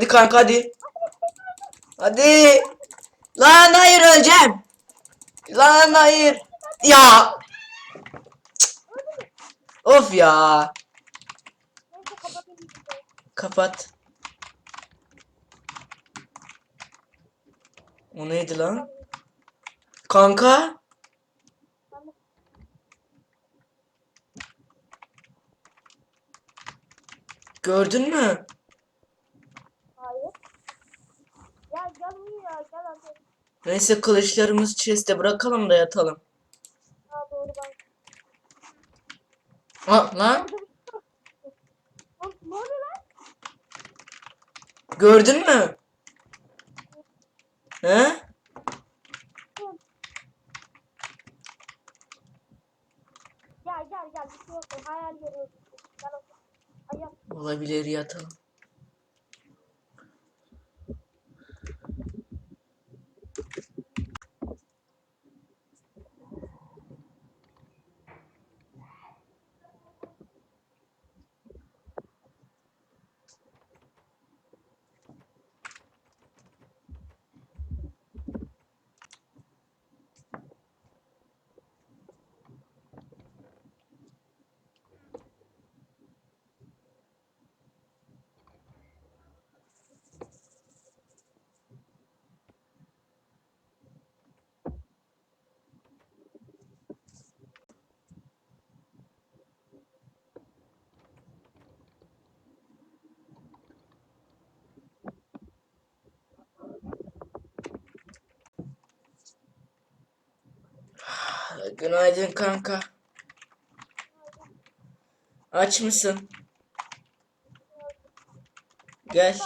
Hadi kanka hadi. Hadi. Lan hayır öleceğim. Lan hayır. Ya. Of ya. Kapat. O neydi lan? Kanka? Gördün mü? Hayır. Ya gel uyu ya gel hadi. Neyse kılıçlarımızı chest'e bırakalım da yatalım. Ha doğru ben. Ha lan Ne oluyor lan? gördün mü? He? Gel gel gel bir şey yok. Hayal görüyorsun. Gel otur. Olabilir yatalım. Günaydın kanka. Aç mısın? Gel.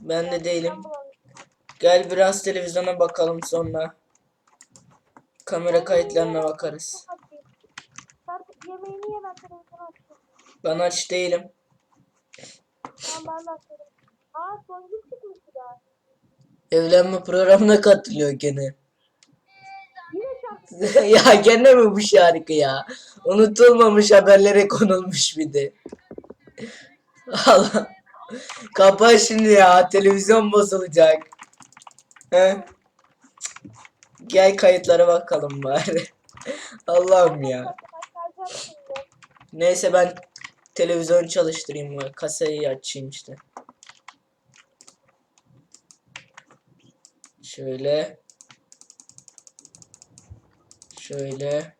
Ben de değilim. Gel biraz televizyona bakalım sonra. Kamera kayıtlarına bakarız. Ben aç değilim. Evlenme programına katılıyor gene. Ya gene mi bu şarkı ya? Unutulmamış haberlere konulmuş bir de. Allah. Kapa şimdi ya. Televizyon bozulacak. He? Gel kayıtlara bakalım bari. Allah'ım ya. Neyse ben televizyon çalıştırayım. bari, Kasayı açayım işte. Şöyle. Şöyle.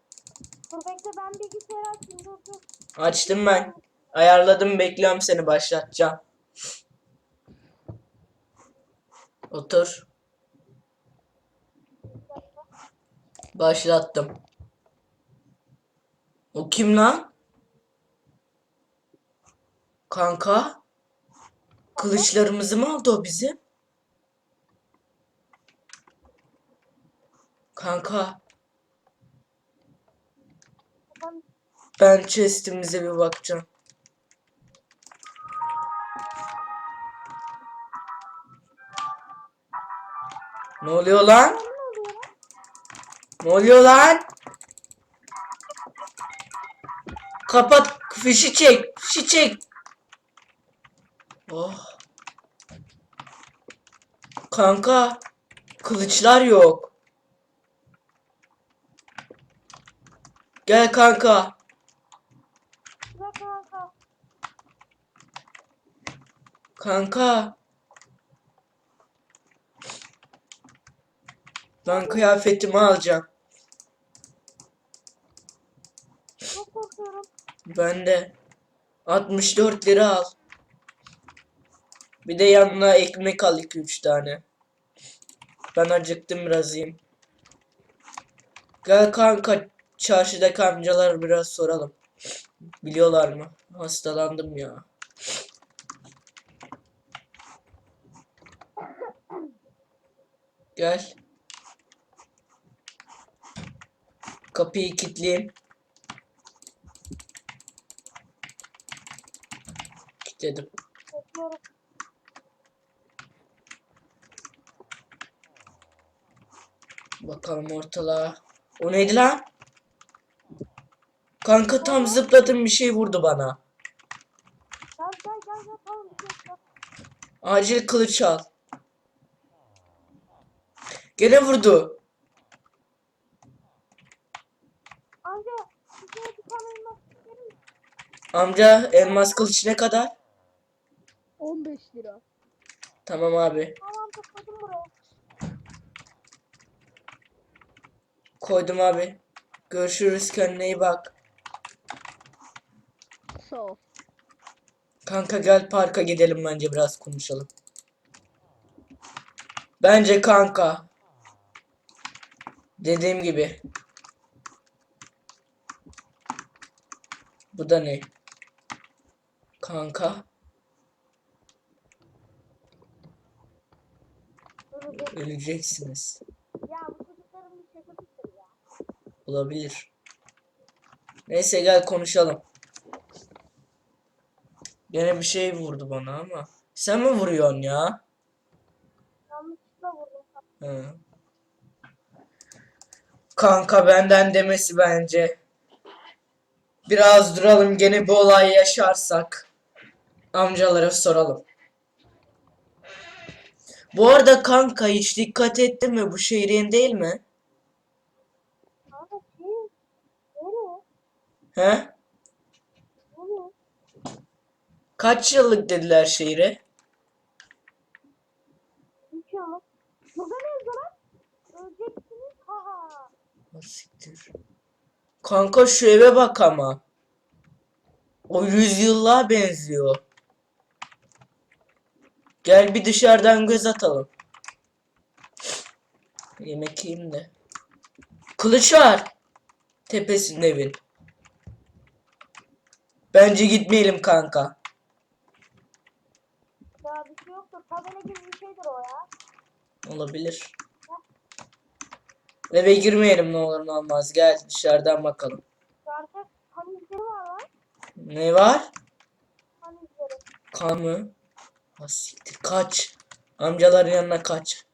Dur bekle ben bilgisayarı açayım dur dur. Açtım ben. Ayarladım bekliyorum seni başlatacağım. Otur. Başlattım. O kim lan? Kanka? Kılıçlarımızı mı aldı o bizim? Kanka ben chest'imize bir bakacağım. Ne oluyor lan? ne oluyor lan? Kapat fişi çek. Fişi çek. Oh. Kanka. Kılıçlar yok. Gel kanka. Bırak kanka. Kanka. Ben kıyafetimi alacağım. Çok korkuyorum. Ben de 64 lira al. Bir de yanına ekmek al 2-3 tane. Ben acıktım biraz yiyeyim. Gel kanka çarşıdaki amcalar biraz soralım. Biliyorlar mı? Hastalandım ya. Gel. Kapıyı kilitleyeyim. Kilitledim. Bakalım ortalığa. O neydi lan? Kanka tam zıpladım bir şey vurdu bana. Gel gel gel gel şey. Acil kılıç al. Gene vurdu. Amca bize bir tane elmas verir? Amca elmas kılıç ne kadar? 15 lira. Tamam abi. Tamam topladım buraya. Koydum abi. Görüşürüz kendine iyi bak. Sağ ol. Kanka gel parka gidelim bence biraz konuşalım. Bence kanka. Dediğim gibi. Bu da ne? Kanka. Öleceksiniz. Ya bu çocukların bir şakasıdır ya. Olabilir. Neyse gel konuşalım. Gene bir şey vurdu bana ama. Sen mi vuruyorsun ya? Yanlışlıkla vurdum. Hı. Kanka benden demesi bence. Biraz duralım gene bir olay yaşarsak. Amcalara soralım. Bu arada kanka hiç dikkat ettin mi? Bu şehrin değil mi? He? Kaç yıllık dediler şehre? Üç yıllık. Burada ne yazıyor lan? Öleceksiniz. Ha ha. Siktir. Kanka şu eve bak ama. O yüzyıllığa benziyor. Gel bir dışarıdan göz atalım. Yemek yiyeyim de. Kılıç var. Tepesinde evin. Bence gitmeyelim kanka. Ya bir şey yoktur. Tabela gibi bir şeydir o ya. Olabilir. Eve girmeyelim ne olur ne olmaz. Gel dışarıdan bakalım. Gerçek kan izleri var lan. Ne var? Kan izleri. Kan mı? Ha siktir. Kaç. Amcaların yanına kaç.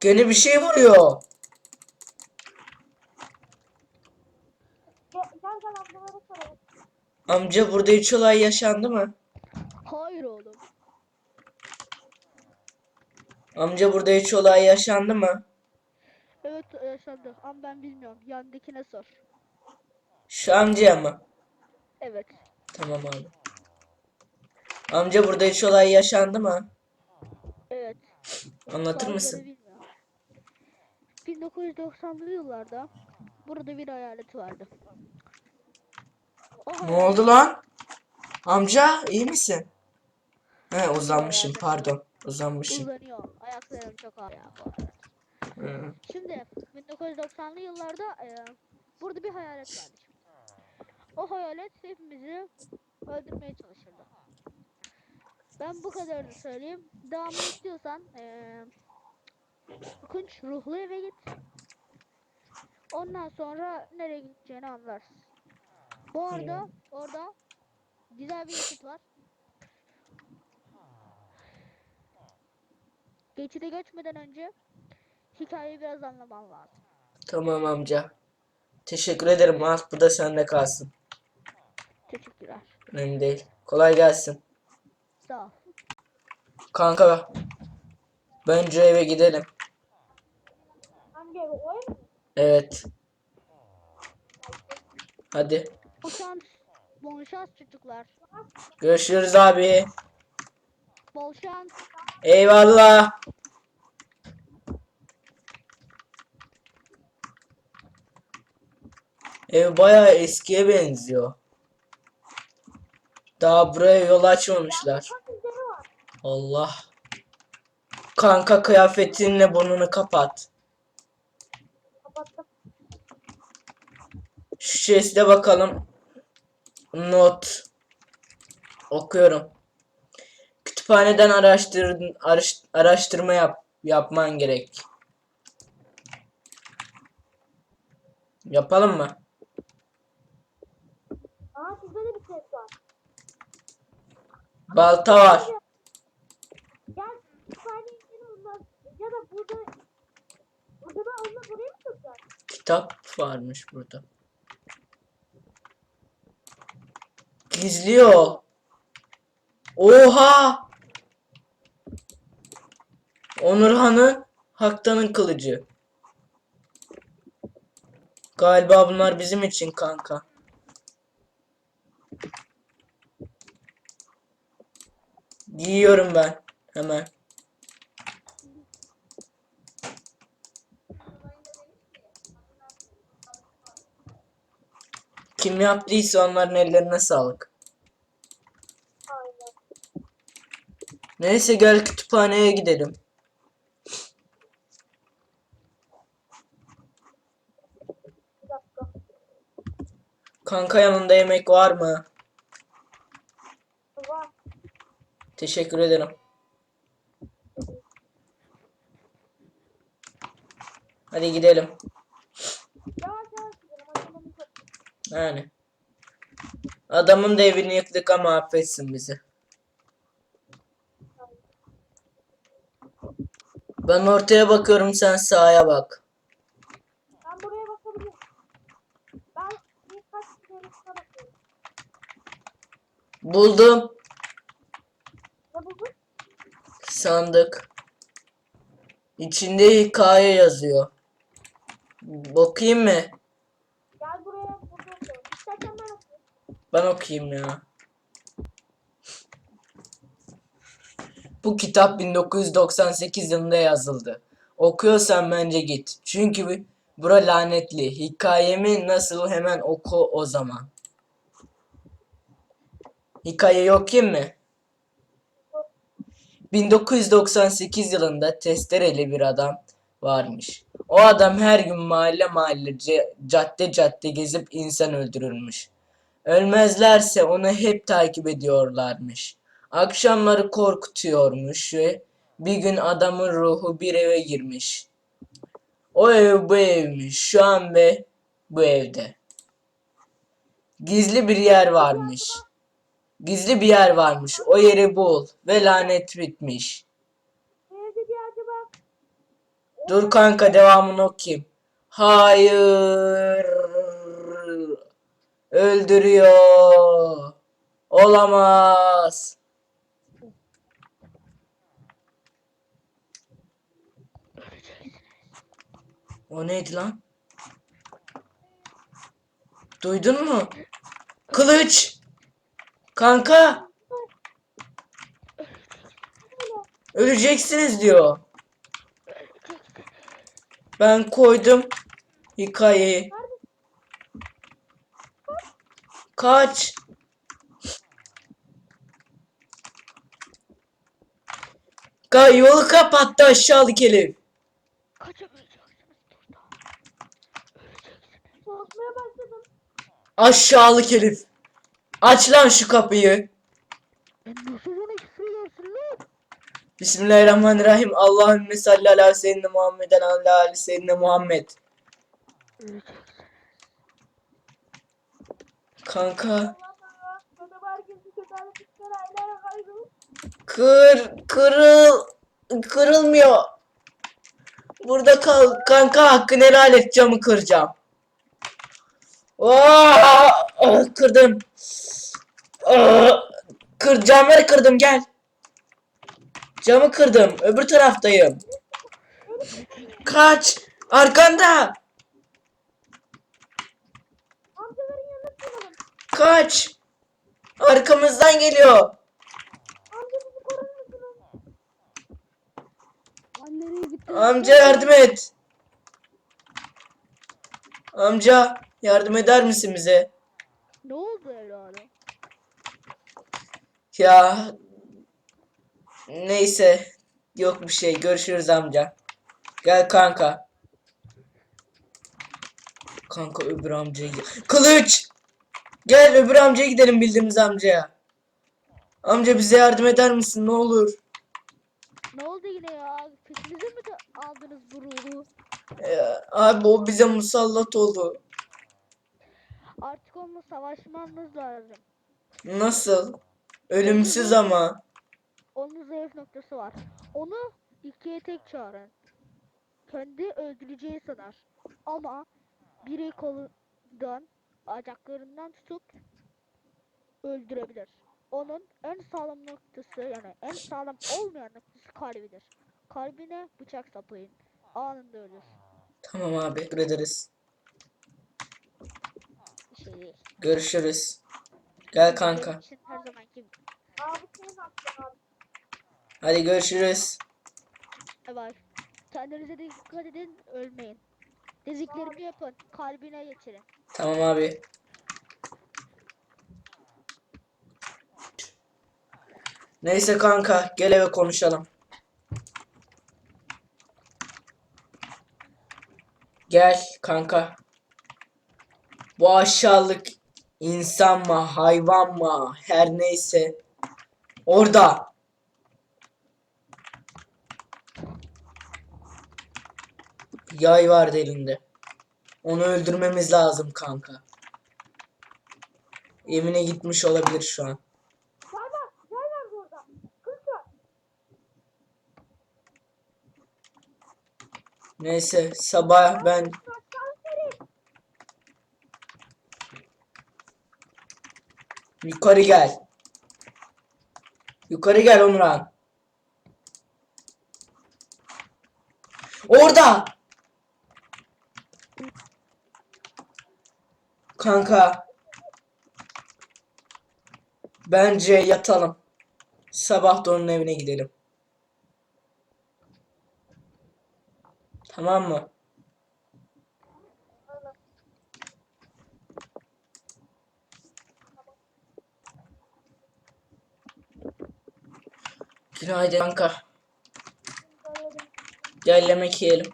Gene bir şey vuruyor. Gel gel, gel ablalara soralım. Amca burada hiç olay yaşandı mı? Hayır oğlum. Amca burada hiç olay yaşandı mı? Evet yaşandı ama ben bilmiyorum. Yandakine sor. Şu amcaya mı? Evet. Tamam abi. Amca burada hiç olay yaşandı mı? Evet. Anlatır mısın? bilmiyor. 1990'lı yıllarda burada bir hayalet vardı. O Ne hayalet- oldu lan? Amca iyi misin? He uzanmışım pardon. Uzanmışım. Uzanıyor. Ayaklarım çok ağrıyor. bu arada. Hı. Şimdi 1990'lı yıllarda e, burada bir hayalet vardı. O hayalet hepimizi öldürmeye çalışırdı. Ben bu kadarını söyleyeyim. Devamını istiyorsan e, Kunç ruhlu eve git. Ondan sonra nereye gideceğini anlarsın. Bu arada orada güzel bir geçit var. Geçide geçmeden önce hikayeyi biraz anlaman lazım. Tamam amca. Teşekkür ederim. Al bu da sende kalsın. Teşekkürler. Önemli değil. Kolay gelsin. Sağ ol. Kanka bence eve gidelim. Hangi evi? O ev mi? Evet. Hadi. Bol şans çocuklar. Görüşürüz abi. Bol şans. Eyvallah. Ev bayağı eskiye benziyor. Daha buraya yol açmamışlar. Allah. Kanka kıyafetinle burnunu kapat. Şu chest'e bakalım. Not. Okuyorum. Kütüphaneden araştır, araş- araştırma yap, yapman gerek. Yapalım mı? Aa sizde de bir ses var. Balta var. Gel bunlar. Ya da burada Burada da onunla buraya mı tutacağız? Kitap varmış burada. Gizli yol. Oha! Onurhan'ın Haktan'ın kılıcı. Galiba bunlar bizim için kanka. Giyiyorum ben hemen. Kim yaptıysa onların ellerine sağlık. Aynen. Neyse gel kütüphaneye gidelim. Kanka yanında yemek var mı? Var. Teşekkür ederim. Hadi gidelim. Yavaş yavaş gidelim. Yani. Adamın da evini yıktık ama affetsin bizi. Ben ortaya bakıyorum sen sağa bak. Ben buraya bakabilirim. Ben birkaç yarışına bakıyorum. Buldum. Ne buldun? Sandık. İçinde hikaye yazıyor. Bakayım mı? Gel buraya burada. İstersen ben okuyayım. Ben okuyayım ya. Bu kitap 1998 yılında yazıldı. Okuyorsan bence git. Çünkü bu- bura lanetli. Hikayemi nasıl hemen oku o zaman. Hikayeyi okuyayım mı? 1998 yılında testereli bir adam varmış. O adam her gün mahalle mahalle cadde cadde gezip insan öldürürmüş. Ölmezlerse onu hep takip ediyorlarmış. Akşamları korkutuyormuş ve bir gün adamın ruhu bir eve girmiş. O ev bu evmiş şu an ve bu evde. Gizli bir yer varmış. Gizli bir yer varmış. O yeri bul ve lanet bitmiş. Dur kanka devamını okuyayım. Hayır. Öldürüyor. Olamaz. O neydi lan? Duydun mu? Kılıç. Kanka. Öleceksiniz diyor. Ben koydum hikayeyi. Kaç. Ka yolu kapattı aşağılık başladım. Aşağılık herif. Aç lan şu kapıyı. Bismillahirrahmanirrahim. Allahümme salli ala seyyidina Muhammeden ala ali seyyidina Muhammed. Kanka. Kır, kırıl, kırılmıyor. Burada kal, kanka hakkını helal et camı kıracağım. Aa, ah, kırdım. Aa, kır, camları kırdım gel. Camı kırdım. Öbür taraftayım. Kaç. Arkanda. amcaların yanına sığınalım. Kaç. Arkamızdan geliyor. Amca yardım et. Amca yardım eder misin bize? Ne oldu evladım? Ya neyse yok bir şey görüşürüz amca. Gel kanka. Kanka öbür amcaya. Kılıç! Gel öbür amcaya gidelim bildiğimiz amcaya. Amca bize yardım eder misin ne olur? Ne oldu yine ya? Mi de aldınız bu ruhu? Ee, abi o bize musallat oldu. Artık onunla savaşmanız lazım. Nasıl? Ölümsüz ama. Onun zayıf noktası var. Onu ikiye tek çağırın. Kendi öldüreceği sanar. Ama biri kolundan, bacaklarından tutup öldürebilir. Onun en sağlam noktası yani en sağlam olmayan noktası kalbidir. Kalbine bıçak saplayın. Anında ölür. Tamam abi. Ederiz. Görüşürüz. Gel kanka. Hadi görüşürüz. Kendinize dikkat edin, ölmeyin. Dediklerimi yapın, kalbine geçirin. Tamam abi. Neyse kanka gel eve konuşalım. Gel kanka. Bu aşağılık insan mı hayvan mı her neyse orada. Yay vardı elinde. Onu öldürmemiz lazım kanka. Evine gitmiş olabilir şu an. Gel var. Gel var burada. Kız var. Neyse sabah ben yukarı gel. Yukarı gel Onurhan. Orada. Kanka. Bence yatalım. Sabah da onun evine gidelim. Tamam mı? Günaydın kanka. Gel yemek yiyelim.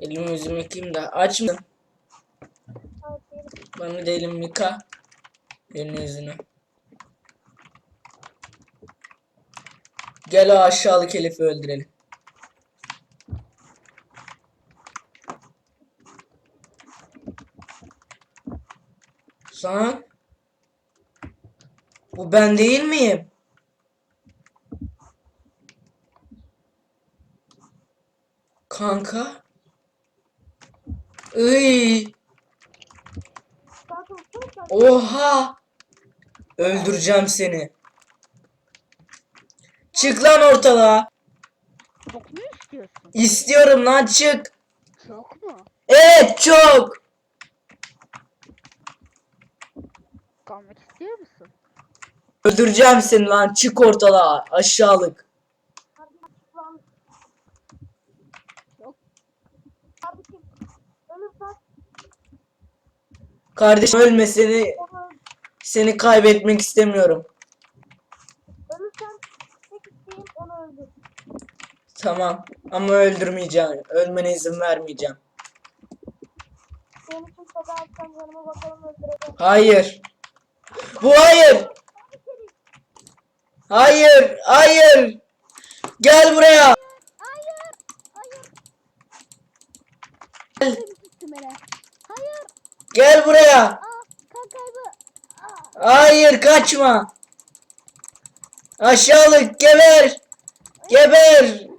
Elimi yüzümü yıkayayım da. Aç mısın? Bana da elimi yıka. Elini yüzünü. Gel o aşağılık herifi öldürelim. Lan. Bu ben değil miyim? Kanka. Iy. Oha! Öldüreceğim seni. Çık lan ortalığa. Çok mu istiyorsun? İstiyorum lan çık. Çok mu? Evet çok. Kalmak istiyor musun? Öldüreceğim seni lan çık ortalığa aşağılık. Kardeşim. Ölme seni seni kaybetmek istemiyorum. Ölürsen tek isteğim onu öldür. Tamam ama öldürmeyeceğim. Ölmene izin vermeyeceğim. İçin bakalım. Hayır. Bu hayır. Hayır. Hayır. Gel buraya. Hayır! Hayır! Gel, Üstüme Hayır! gel buraya. Aa! Kan kaybı! Aa! Hayır kaçma. Aşağılık geber. Geber.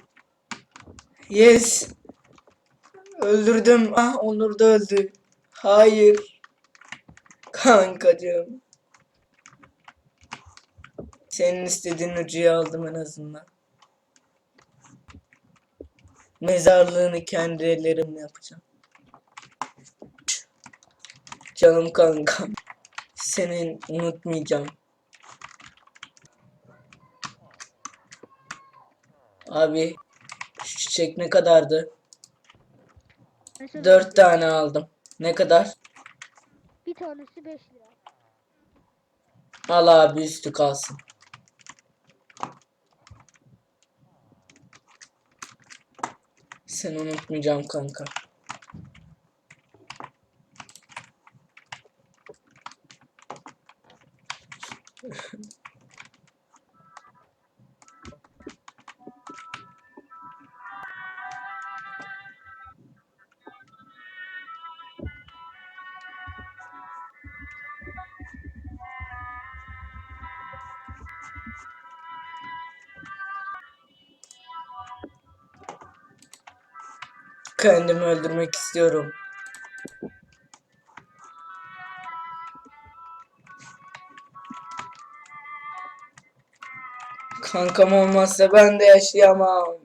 Yes. Öldürdüm. Ah Onur da öldü. Hayır. Kankacığım. Senin istediğin ucuyu aldım en azından. Mezarlığını kendi ellerimle yapacağım. Canım kankam. Seni unutmayacağım. Abi çiçek ne kadardı? Neyse, Dört tane aldım. Ne kadar? Bir tanesi 5 lira. Al abi üstü kalsın. Seni unutmayacağım kanka. Kendimi öldürmek istiyorum. Kankam olmazsa ben de yaşayamam.